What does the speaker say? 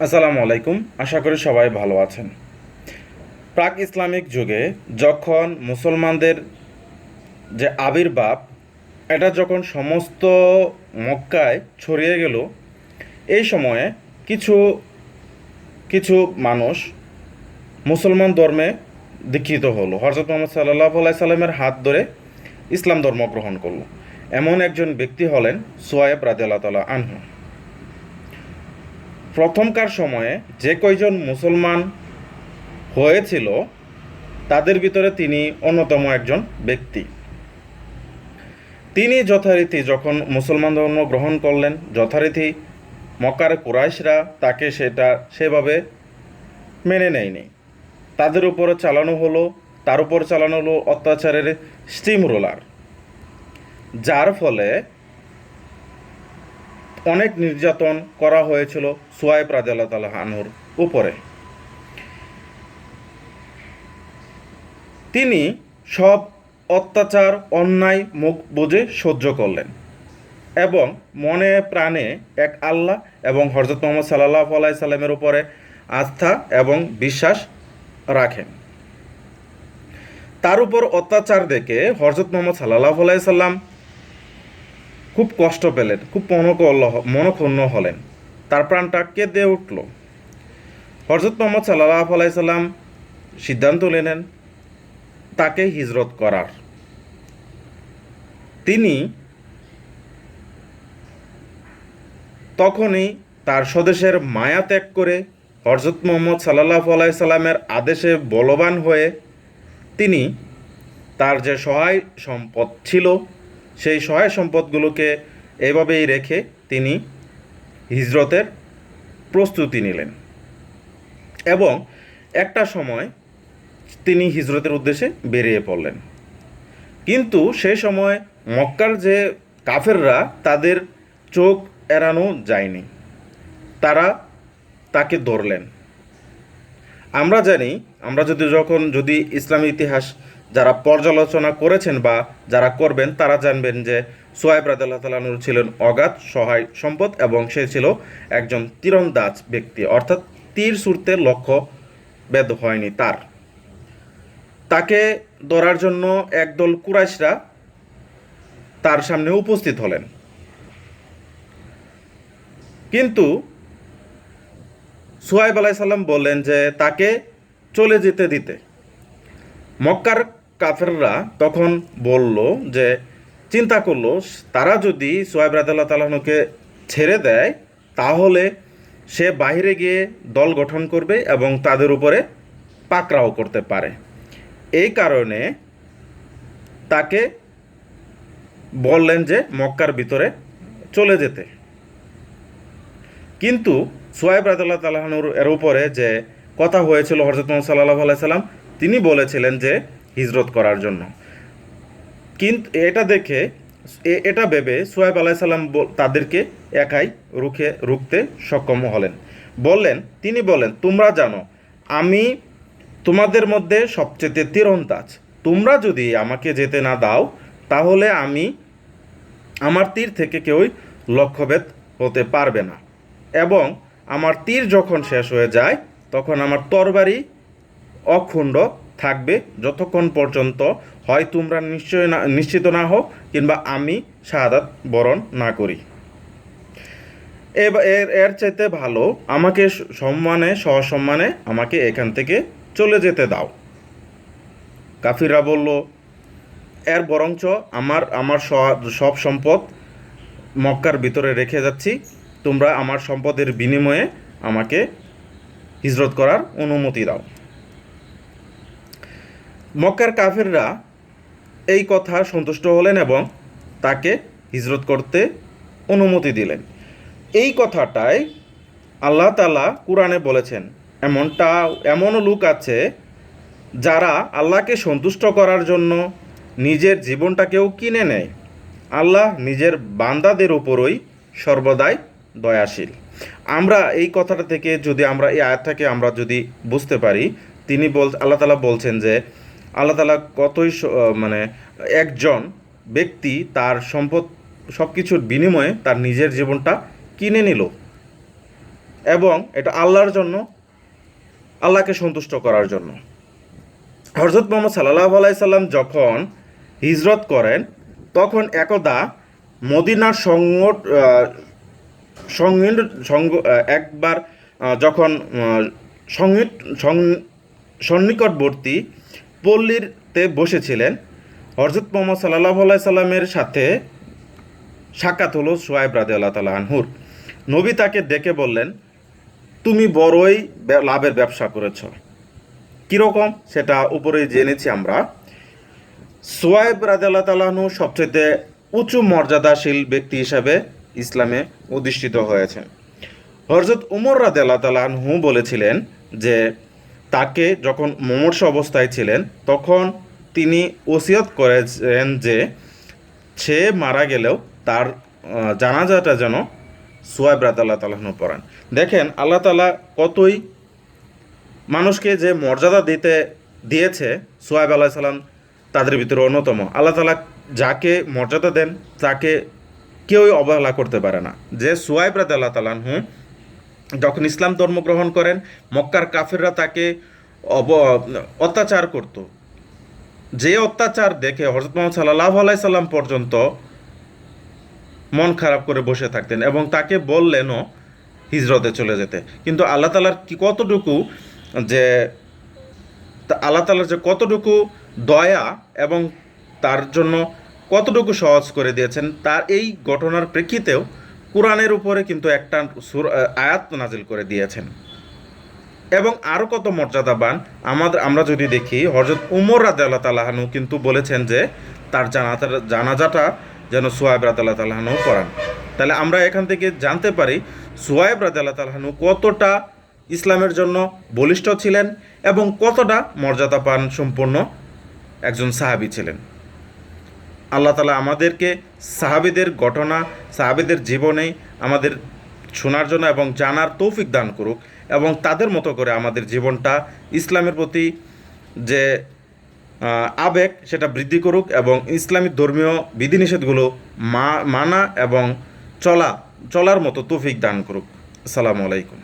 আসসালামু আলাইকুম। আশা করি সবাই ভালো আছেন। প্রাক ইসলামিক যুগে যখন মুসলমানদের যে আবির্ভাব, এটা যখন সমস্ত মক্কায় ছড়িয়ে গেল, এই সময়ে কিছু কিছু মানুষ মুসলমান ধর্মে দীক্ষিত হলো। হজরত মোহাম্মদ সাল্লাহ সাল্লামের হাত ধরে ইসলাম ধর্ম গ্রহণ করল। এমন একজন ব্যক্তি হলেন সোয়াইব রাজিয়াল্লাহ তালা আনহু। প্রথমকার সময়ে যে কয়জন মুসলমান হয়েছিল, তাদের ভিতরে তিনি অন্যতম একজন ব্যক্তি। তিনি যথারীতি যখন মুসলমান ধর্ম গ্রহণ করলেন, যথারীতি মক্কার কুরাইশরা তাকে সেটা সেভাবে মেনে নেয়নি। তাদের উপরে চালানো হলো, তার উপর চালানো হলো অত্যাচারের স্টিম রোলার, যার ফলে অনেক নির্যাতন করা হয়েছিল সোয়াইব রাজাল্লাহ তালা আনহুর উপরে। তিনি সব অত্যাচার, অন্যায়, মুখ বুঝে সহ্য করলেন এবং মনে প্রাণে এক আল্লাহ এবং হরজত মোহাম্মদ সাল্লাহ আলাই সাল্লামের উপরে আস্থা এবং বিশ্বাস রাখেন। তার উপর অত্যাচার দেখে হরজত মোহাম্মদ সাল্লাহ আলাই সাল্লাম খুব কষ্ট পেলেন, খুব মনকল্ল মনক্ষুণ্ণ হলেন। তার প্রাণটা কেঁদে উঠল। হরজত মোহাম্মদ সাল্লাহ আলাইসাল্লাম সিদ্ধান্ত নিলেন, তাকে হিজরত করার। তিনি তখনই তার স্বদেশের মায়া ত্যাগ করে হরজত মোহাম্মদ সাল্লাহ আলাইসাল্লামের আদেশে বলবান হয়ে তিনি তার যে সহায় সম্পদ ছিল সেই সহায় সম্পদগুলোকে এভাবেই রেখে তিনি হিজরতের প্রস্তুতি নিলেন। এবং একটা সময় তিনি হিজরতের উদ্দেশ্যে বেরিয়ে পড়লেন। কিন্তু সেই সময় মক্কার যে কাফেররা, তাদের চোখ এড়ানো যায়নি। তারা তাকে ধরলেন। আমরা জানি আমরা যদি যখন, যদি ইসলামী ইতিহাস যারা পর্যালোচনা করেছেন বা যারা করবেন, তারা জানবেন যে সোয়াইব তালানুর ছিলেন অগাধ সহায় সম্পদ এবং সে ছিল একজন তীরন্দাজ ব্যক্তি। অর্থাৎ তীর ছুটতে লক্ষ্য বেদ হয়নি তার। তাকে ধরার জন্য একদল কুরাইশরা তার সামনে উপস্থিত হলেন। কিন্তু সুহাইব আলাইসাল্লাম বললেন যে তাকে চলে যেতে দিতে। মক্কার কাফেররা তখন বলল যে, চিন্তা করল, তারা যদি সোহেব রাদাল্লাহ তালাহনুকে ছেড়ে দেয়, তাহলে সে বাইরে গিয়ে দল গঠন করবে এবং তাদের উপরে পাকড়াও করতে পারে। এই কারণে তাকে বললেন যে, মক্কার ভিতরে চলে যেতে। কিন্তু সোয়েব রাজাল্লাহ তালাহানুর এর উপরে যে কথা হয়েছিল হরজত মোহাম্মদ সাল্লাহ আলাইসাল্লাম তিনি বলেছিলেন যে হিজরত করার জন্য। কিন্তু এটা দেখে এটা ভেবে সোয়েব আলাইসাল্লাম তাদেরকে একাই রুখে, রুখতে সক্ষম হলেন। বললেন, তিনি বলেন তোমরা জানো, আমি তোমাদের মধ্যে সবচেয়ে তীরন্দাজ। তোমরা যদি আমাকে যেতে না দাও, তাহলে আমি আমার তীর থেকে কেউই লক্ষ্যভেদ হতে পারবে না। এবং আমার তীর যখন শেষ হয়ে যায় তখন আমার তরবারি অখণ্ড থাকবে যতক্ষণ পর্যন্ত হয় তোমরা নিশ্চয় না, নিশ্চিত না হও কিংবা আমি শাহাদাত বরণ না করি। এর এর চাইতে ভালো, আমাকে সম্মানে, সসম্মানে আমাকে এখান থেকে চলে যেতে দাও। কাফিররা বলল, এর বরঞ্চ আমার আমার সব সম্পদ মক্কার ভিতরে রেখে যাচ্ছি। তোমরা আমার সম্পদের বিনিময়ে আমাকে হিজরত করার অনুমতি দাও। মক্কার কাফেররা এই কথা সন্তুষ্ট হলেন এবং তাকে হিজরত করতে অনুমতি দিলেন। এই কথাটাই আল্লাহ তালা কোরআনে বলেছেন। এমনটা, এমনও লোক আছে যারা আল্লাহকে সন্তুষ্ট করার জন্য নিজের জীবনটাকেও কিনে নেয়। আল্লাহ নিজের বান্দাদের উপরই সর্বদাই দয়াশীল। আমরা এই কথাটা থেকে যদি আমরা এই আয়াতটাকে আমরা যদি বুঝতে পারি, তিনি বল, আল্লাহ তালা বলছেন যে, আল্লাহ তালা কতই মানে একজন ব্যক্তি তার সম্পদ সব কিছুর বিনিময়ে তার নিজের জীবনটা কিনে নিল এবং এটা আল্লাহর জন্য, আল্লাহকে সন্তুষ্ট করার জন্য। হজরত মোহাম্মদ সাল্লাহ আলাইসাল্লাম যখন হিজরত করেন, তখন একদা মদিনার সংগঠ সংগীত সঙ্গ একবার যখন সন্নিকটবর্তী পল্লীতে বসেছিলেন হরজত মোহাম্মদ সাল্লাহ সাল্লামের সাথে সাক্ষাৎ হলো সোয়াইব রাদে আল্লাহ তালা আনহুর। নবী তাকে ডেকে বললেন, তুমি বড়ই লাভের ব্যবসা করেছ। কীরকম সেটা উপরে জেনেছি আমরা। সোয়াইব রাদে আল্লাহ তালাহনু সবচেয়ে উঁচু মর্যাদাশীল ব্যক্তি হিসাবে ইসলামে অধিষ্ঠিত হয়েছেন। হরজত উমর রাদে আল্লাহ তালাহু বলেছিলেন যে, তাকে যখন মমর্ষ অবস্থায় ছিলেন, তখন তিনি ওসিয়ত করেছেন যে, সে মারা গেলেও তার জানাজাটা যেন সোয়াইব রাত আল্লাহ তালাহনু পড়ান। দেখেন, আল্লাহ তালা কতই মানুষকে যে মর্যাদা দিতে, দিয়েছে সোয়াইব আল্লাহ সাল্লাম তাদের ভিতরে অন্যতম। আল্লাহ তালা যাকে মর্যাদা দেন, তাকে কেউই অবহেলা করতে পারে না। যে সোয়াইব রাত আল্লাহ তালাহু যখন ইসলাম ধর্ম গ্রহণ করেন, মক্কার কাফিররা তাকে অব, অত্যাচার করত। যে অত্যাচার দেখে হজরত মোহাম্মদ সাল্লাহ আলাইসাল্লাম পর্যন্ত মন খারাপ করে বসে থাকতেন এবং তাকে বললেনও হিজরতে চলে যেতে। কিন্তু আল্লাহ তালার কি কতটুকু যে আল্লাহ তালার যে কতটুকু দয়া এবং তার জন্য কতটুকু সহজ করে দিয়েছেন তার এই ঘটনার প্রেক্ষিতেও কোরআনের উপরে কিন্তু একটা সুর- আয়াত নাজিল করে দিয়েছেন। এবং আরও কত মর্যাদাবান, আমাদের, আমরা যদি দেখি হজরত উমর রাজা আল্লাহ তালাহানু কিন্তু বলেছেন যে তার জানাজাটা জানাজাটা যেন সোয়াইব রাত আল্লাহ তালাহানু করান। তাহলে আমরা এখান থেকে জানতে পারি সোয়াইব রাত আল্লাহ তালাহানু কতটা ইসলামের জন্য বলিষ্ঠ ছিলেন এবং কতটা মর্যাদাপান সম্পন্ন একজন সাহাবী ছিলেন। আল্লাহ তালা আমাদেরকে সাহাবিদের ঘটনা, সাহাবিদের জীবনে আমাদের শোনার জন্য এবং জানার তৌফিক দান করুক এবং তাদের মতো করে আমাদের জীবনটা ইসলামের প্রতি যে আবেগ সেটা বৃদ্ধি করুক এবং ইসলামী ধর্মীয় বিধিনিষেধগুলো মা, মানা এবং চলা, চলার মতো তৌফিক দান করুক। আসসালামু আলাইকুম।